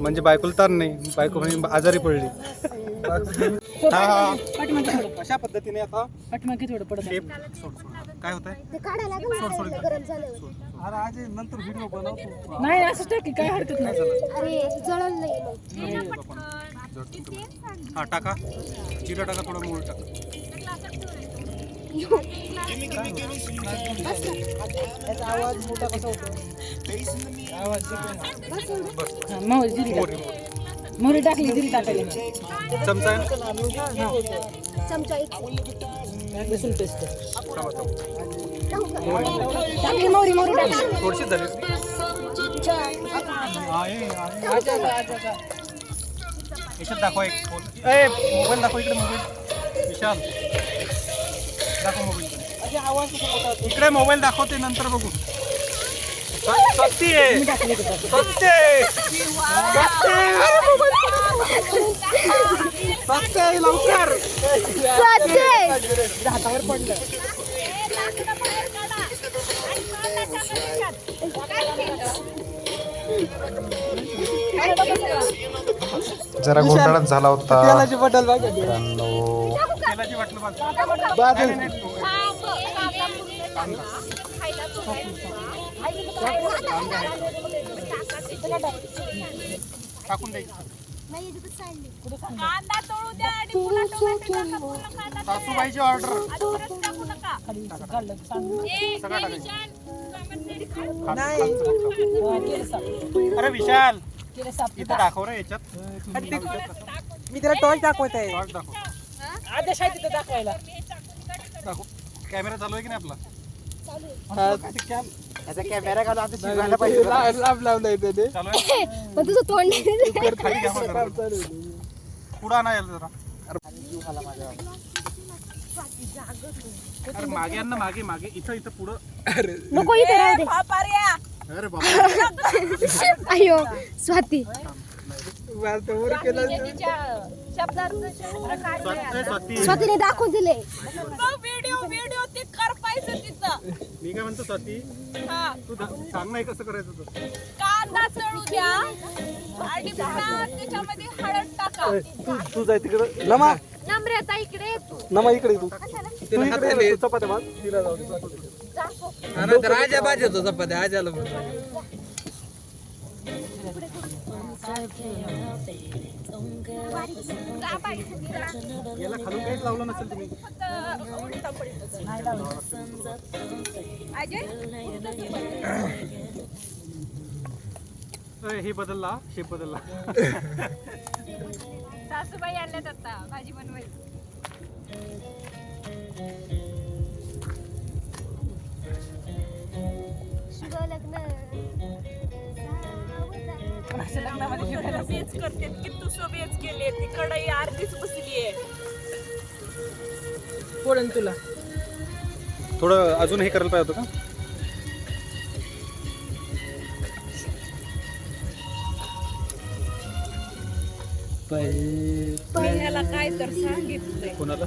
म्हणजे बायकोला ताण नाही. बायको म्हणजे आजारी पडली. हा हा. अशा पद्धतीने आता थोडं पडत शेप सोड सोड. काय होत आहे ते काढायला लागेल ना गरम झाल्यावर अरे आज नंतर व्हिडिओ बनवतो. नाही असं टाकी काय हरकत नाही. अरे जळण नाही. मग हा टाका. जिरं टाका थोडं मूळ टाका. हा, मोहरी जिरी. मोहरी टाकली जिरी टाकायला चमचा लसूण पेस्ट. टाकली मोहरी मोहरी टाकली थोडीशी झाली दाखवा एक मोबाईल दाखव इकडे मोबाईल. विशाल. दाखव मोबाईल इकडे मोबाईल दाखवते नंतर बघू. सत्य आहे. सत्य आहे, लवकर. जरा गोंधळच झाला होता. तेलाची बाटलं बाजू नाही, नाही, टाकून द्यायचं नाही. याच्यातच सांडली. कांदा तळू द्या आणि पुन्हा टोमॅटो टाका, पुन्हा कांदा सासूबाईची ऑर्डर आणि परत टाकू नका. काढलं सांग ए, सगळं टाकायचं. विशाल, टोमॅटो खाऊ. केलं साफ अरे विशाल इथं दाखव रे याच्यात. मी त्याला टॉर्च दाखवत आहे टॉर्च दाखव. आदेश आहे तिथं दाखवायला. दाखव. कॅमेरा चालू आहे की नाही आपला? याचा कॅमेरा घालून आता शिवायला पाहिजे लाभ लावलाय त्याने. चालू आहे? पण तुझं तोंड नाही. खाली जरा. पुढं अरे मागे आण ना मागे मागे. इथं इथं पुढं. नको इथे राहू दे. बापाऱ्या. अरे बाबा अयो स्वाती. स्वातीने दाखवून दिले. तो व्हिडिओ व्हिडिओ ते करपायचं तिथं. मी काय म्हणतो स्वाती? हा. तू दा- सांग नाही कसं करायचं तर कांदा तळू द्या आणि पुन्हा त्याच्यामध्ये हळद टाका. तू तू जाय तिकडं. नमा. नम्रता इकडे ये तू. नमा इकडे तू. तू इकडे तू चपात्या भाज तिला जाऊ दे राजा बाज होतो चपात्या आजाला. याला खालून काहीच लावलं नसेल तुम्ही. हे बदलला शेप बदलला. सासूबाई आणल्यात आता भाजी बनवायची शुभ लग्न. बेच करते. की तू बेच केले ती कढई अर्धीच बसली आहे. पोळण तुला. थोडं अजून हे करायला पाहिजे होतं का? पहिल्याला काय तर सांगितलंय. कोणाला?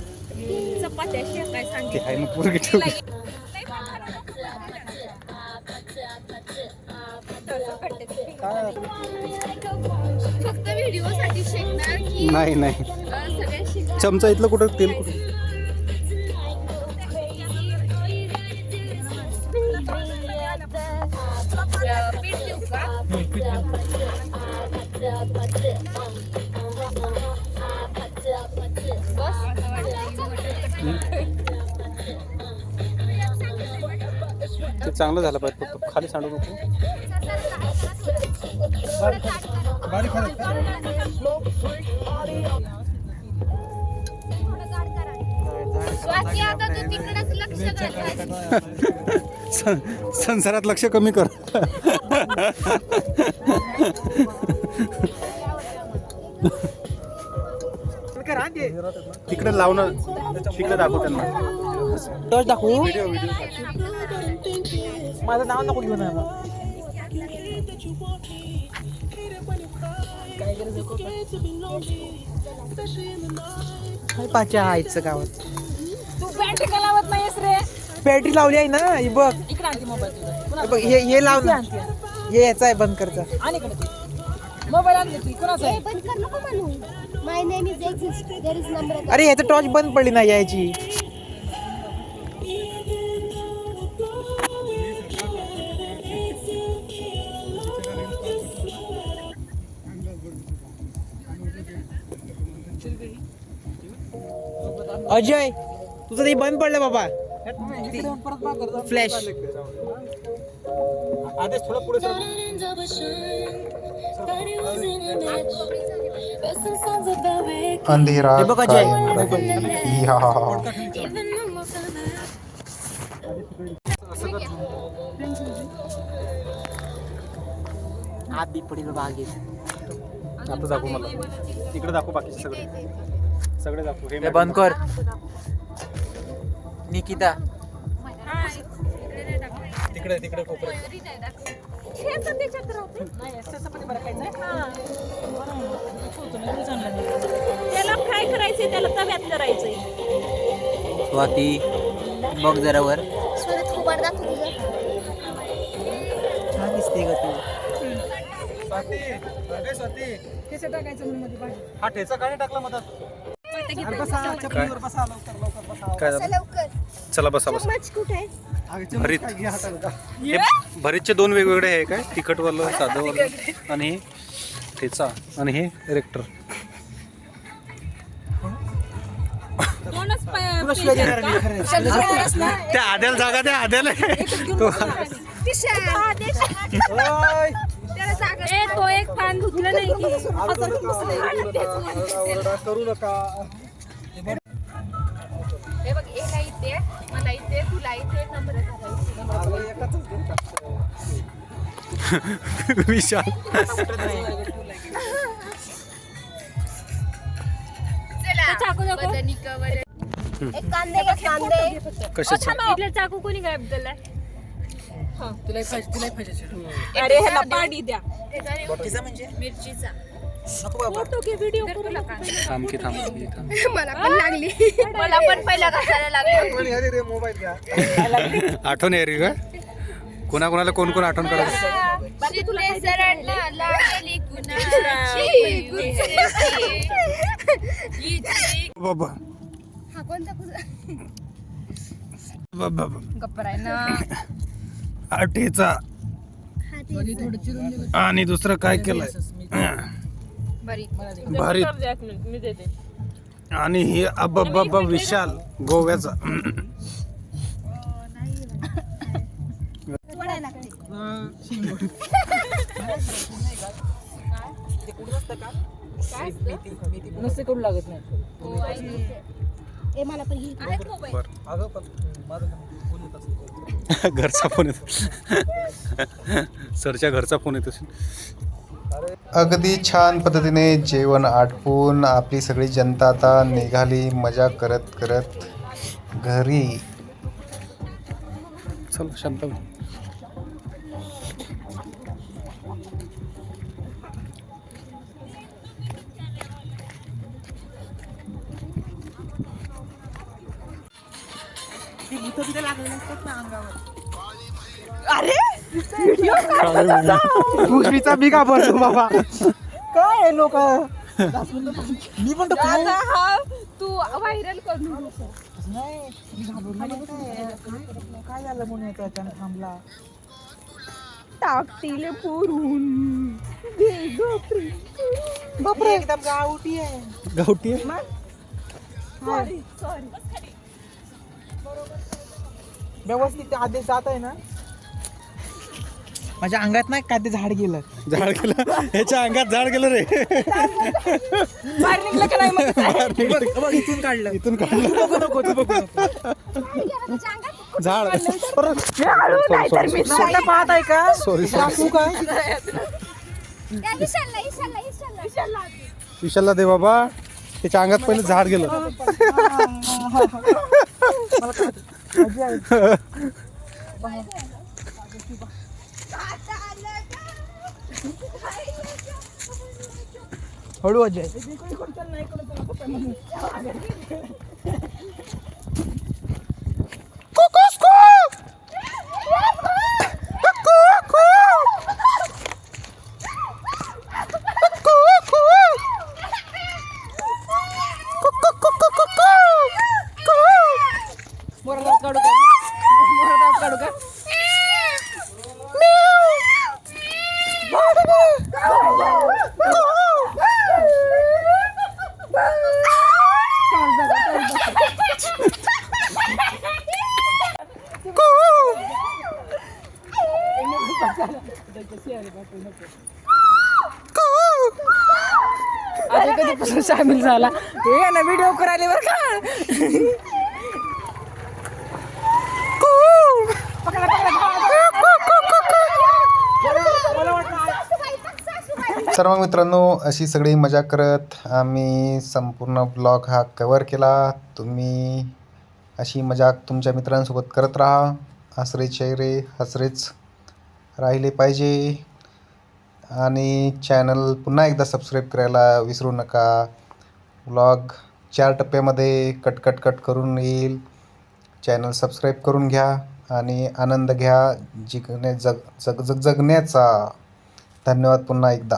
चपात्या शेकाय ते सांगितलं मग पोरगी ठेव फक्त व्हिडिओ साठी शेकणार की नाही नाही. सगळ्या चमचा इथलं कुठं? तेल कुठं? पीठ देऊ का ते चांगलं झालं पाहिजे फक्त. खाली सांडू नको. संसारात लक्ष कमी कर. तिकडे लावणं तिकडे दाखव त्यांना. दाखवू माझं नाव नको घेऊ ना. काय पाच्या आईचं गावात. तू बॅटरी का लावत नाहीस रे? बॅटरी लावली आहे ना ही बघ. इकडे आणते मोबाईल तुझा. हे बघ हे हे लाव ना. हे याचा आहे बंद करचा आणि इकडे ते. मोबाईल आणले ती कोणाचा आहे? बंद कर नको म्हणू. My name is exist there is number अरे ह्याचं टॉर्च बंद पडली नाही यायची. अजय तुझं ते बंद पडलं बाबा. फ्लॅश आदेश थोडं पुढे अंधेरा हे. या. आधी पडील बागेत. आता दाखव मला. तिकडे दाखव बाकीचे सगळे. सगळे दाखव. हे बंद कर. निकिता. तिकडे तिकडे त्याला फ्राय त्याला तव्यात स्वाती बघ जरा वर. छान दिसते ग तू. स्वाती स्वाती. कसं टाकायचं हा ठेचा काय टाकला मधात. काय? काय झालं? लवकर. चला बसा बसा. चम्मच कुठे भरीत. हे भरीतचे दोन वेगवेगळे आहे काय? तिखटवालं साधंवालं आणि हे ठेचा आणि हे रेक्टर दोनच तुला शिवाय देणार नाही खरं त्या आद्याला जागा त्या आद्याला. तो ए तो एक पान धुतलं नाही की. करू नका. हे बघ एका इथे मला इथे तुला इथे नंबर विशाल. चाकू नको. एक कांदे एक कांदे कशाचे? इथला चाकू कोणी काय बदललाय तुला तुला अरे ह्याला पाणी द्या. तिचा म्हणजे? मिरचीचा. फोटो घे व्हिडिओ करू नका थांब की थांब की थांब. मला पण लागली. मला पण पहिला घासायला लागलं. आठवण आहे रे का कोणाकोणाला कोण कोण आठवण करायचं सरांना लागली कुणाची गुजराची. बाबा. हा कोणता कुठं बाबा गप्प राह ना. ठेचा ते आणि दुसरं काय केलंय? भारीत मी देते. आणि हे अब्बा विशाल गोव्याचा. पडायला लागते? नसते करू लागत नाही. ए मला पण घे घरचा फोन येतो सरच्या घरचा फोन येतो अगदी छान पद्धतीने जेवण आटपून आपली सगळी जनता आता निघाली मजा करत करत घरी. चल शांत हो. भुसरीचा मी का भरतो बाबा? काय लोक? मी म्हणतो काय? हा तू व्हायरल कर. नाही मी घाबरलो नाही. काय झालं म्हणून येतो अचानक थांबला? टाकतील पुरून. बापरे. एकदम गावठी आहे. गावठी व्यवस्थित आदेश जात आहे ना? माझ्या अंगात नाही काय ते झाड गेलं. झाड गेलं? ह्याच्या अंगात झाड गेलं रे. बाहेर निघलं का नाही मग? बघ, इथून काढलं. इथून काढलं. नको नको तू बघू नको. झाड. स्वतः पाहत आहे का? सॉरी टाकू का? विशालला दे बाबा. त्याच्या अंगात पहिले झाड गेलं. हळू अजय आता कधीपासून सामील झाला? हे ना व्हिडिओ करायला बरं का? सर्व मित्रांनो अशी सगळी मजा करत आम्ही संपूर्ण ब्लॉग हा कवर केला. तुम्ही अशी मजा तुमच्या मित्रांसोबत करत राहा. हसरे चेहरे हसरेच राहिले पाहिजे. आणि चॅनल पुन्हा एकदा सबस्क्राईब करायला विसरू नका. ब्लॉग चार टप्प्यामध्ये कट कट कट करून येईल. चॅनल सबस्क्राईब करून घ्या आणि आनंद घ्या. जिकणे जग जग जग जगण्याचा धन्यवाद पुन्हा एकदा.